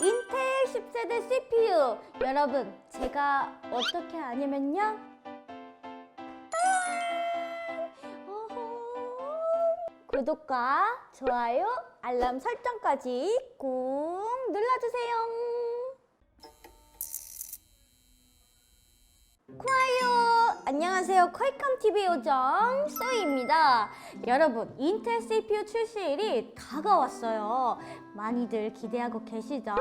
인텔 10세대 CPU 여러분 제가 어떻게! 어허. 구독과 좋아요 알람 설정까지 꾹 눌러주세요 안녕하세요. 퀄컴 TV 요정 쏘이입니다. 여러분 인텔 CPU 출시일이 다가왔어요. 많이들 기대하고 계시죠?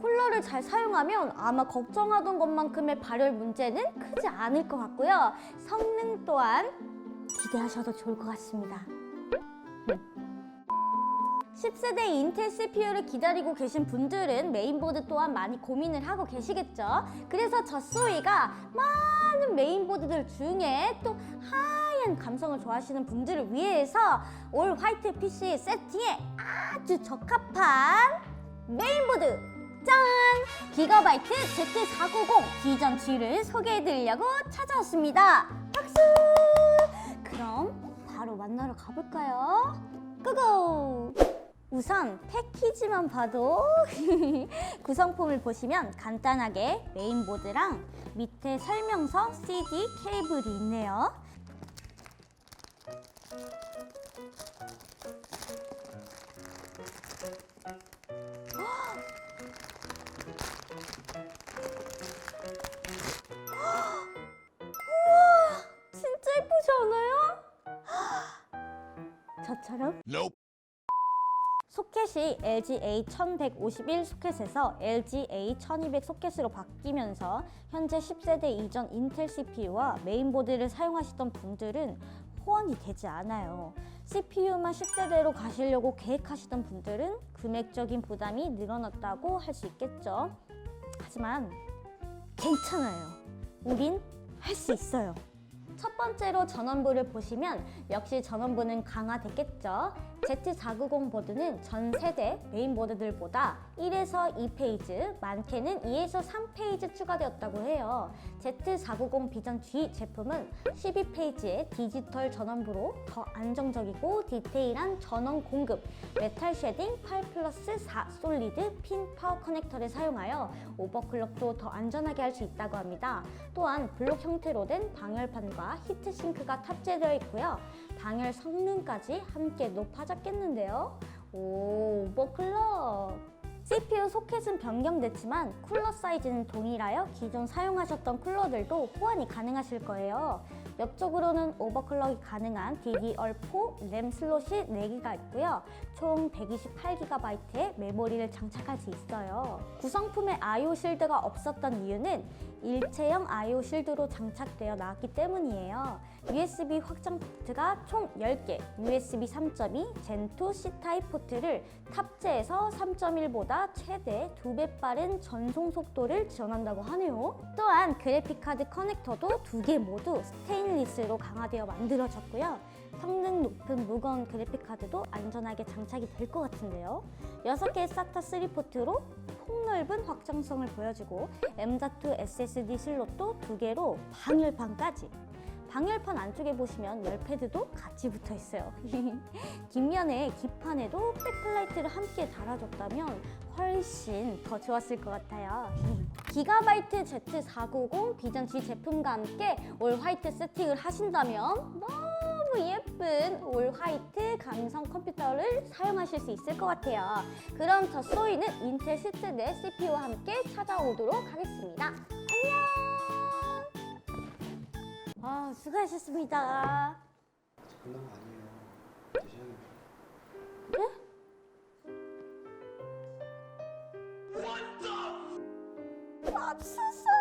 쿨러를 잘 사용하면 아마 걱정하던 것만큼의 발열 문제는 크지 않을 것 같고요. 성능 또한 기대하셔도 좋을 것 같습니다 10세대 인텔 CPU를 기다리고 계신 분들은 메인보드 또한 많이 고민을 하고 계시겠죠. 그래서 저 소이가 많은 메인보드들 중에 또 하얀 감성을 좋아하시는 분들을 위해서 올 화이트 PC 세팅에 아주 적합한 메인보드 짠! 기가바이트 Z490 비전 G를 소개해드리려고 찾아왔습니다. 박수! 그럼 바로 만나러 가볼까요? 고고! 우선 패키지만 봐도 구성품을 보시면 간단하게 메인보드랑 밑에 설명서 CD 케이블이 있네요. 저처럼? Nope. 소켓이 LG A1151 소켓에서 LG A1200 소켓으로 바뀌면서 현재 10세대 이전 인텔 CPU와 메인보드를 사용하시던 분들은 호환이 되지 않아요. CPU만 10세대로 가시려고 계획하시던 분들은 금액적인 부담이 늘어났다고 할 수 있겠죠. 하지만 괜찮아요. 우린 할 수 있어요. 첫 번째로 전원부를 보시면 역시 전원부는 강화됐겠죠. Z490 보드는 전 세대 메인보드들보다 1에서 2페이지, 많게는 2에서 3페이지 추가되었다고 해요. Z490 비전 G 제품은 12페이지의 디지털 전원부로 더 안정적이고 디테일한 전원 공급, 메탈 쉐딩 8 플러스 4 솔리드 핀 파워 커넥터를 사용하여 오버클럭도 더 안전하게 할 수 있다고 합니다. 또한 블록 형태로 된 방열판과 히트싱크가 탑재되어 있고요. 방열 성능까지 함께 높아졌겠는데요. 오, 오버클럭! CPU 소켓은 변경됐지만 쿨러 사이즈는 동일하여 기존 사용하셨던 쿨러들도 호환이 가능하실 거예요. 옆쪽으로는 오버클럭이 가능한 DDR4 램 슬롯이 4개가 있고요. 총 128GB의 메모리를 장착할 수 있어요. 구성품에 I/O 실드가 없었던 이유는 일체형 I/O 실드로 장착되어 나왔기 때문이에요. USB 확장 포트가 총 10개, USB 3.2 Gen2 C타입 포트를 탑재해서 3.1보다 최대 2배 빠른 전송 속도를 지원한다고 하네요. 또한 그래픽카드 커넥터도 두 개 모두 스테인 리스로 강화되어 만들어졌고요. 성능 높은 무거운 그래픽카드도 안전하게 장착이 될 것 같은데요. 6개의 SATA 3 포트로 폭넓은 확장성을 보여주고 M.2 SSD 슬롯도 두 개로 방열판까지 방열판 안쪽에 보시면 열패드도 같이 붙어 있어요. 뒷면에 기판에도 백플라이트를 함께 달아줬다면 훨씬 더 좋았을 것 같아요. 기가바이트 Z490 비전 G 제품과 함께 올 화이트 세팅을 하신다면 너무 예쁜 올 화이트 감성 컴퓨터를 사용하실 수 있을 것 같아요. 그럼 저 소이는 인텔 10세대 CPU와 함께 찾아오도록 하겠습니다. 안녕! 아, 수고하셨습니다. 아직 끝난 거 아니에요. 이제 시작입니다. 맙소사!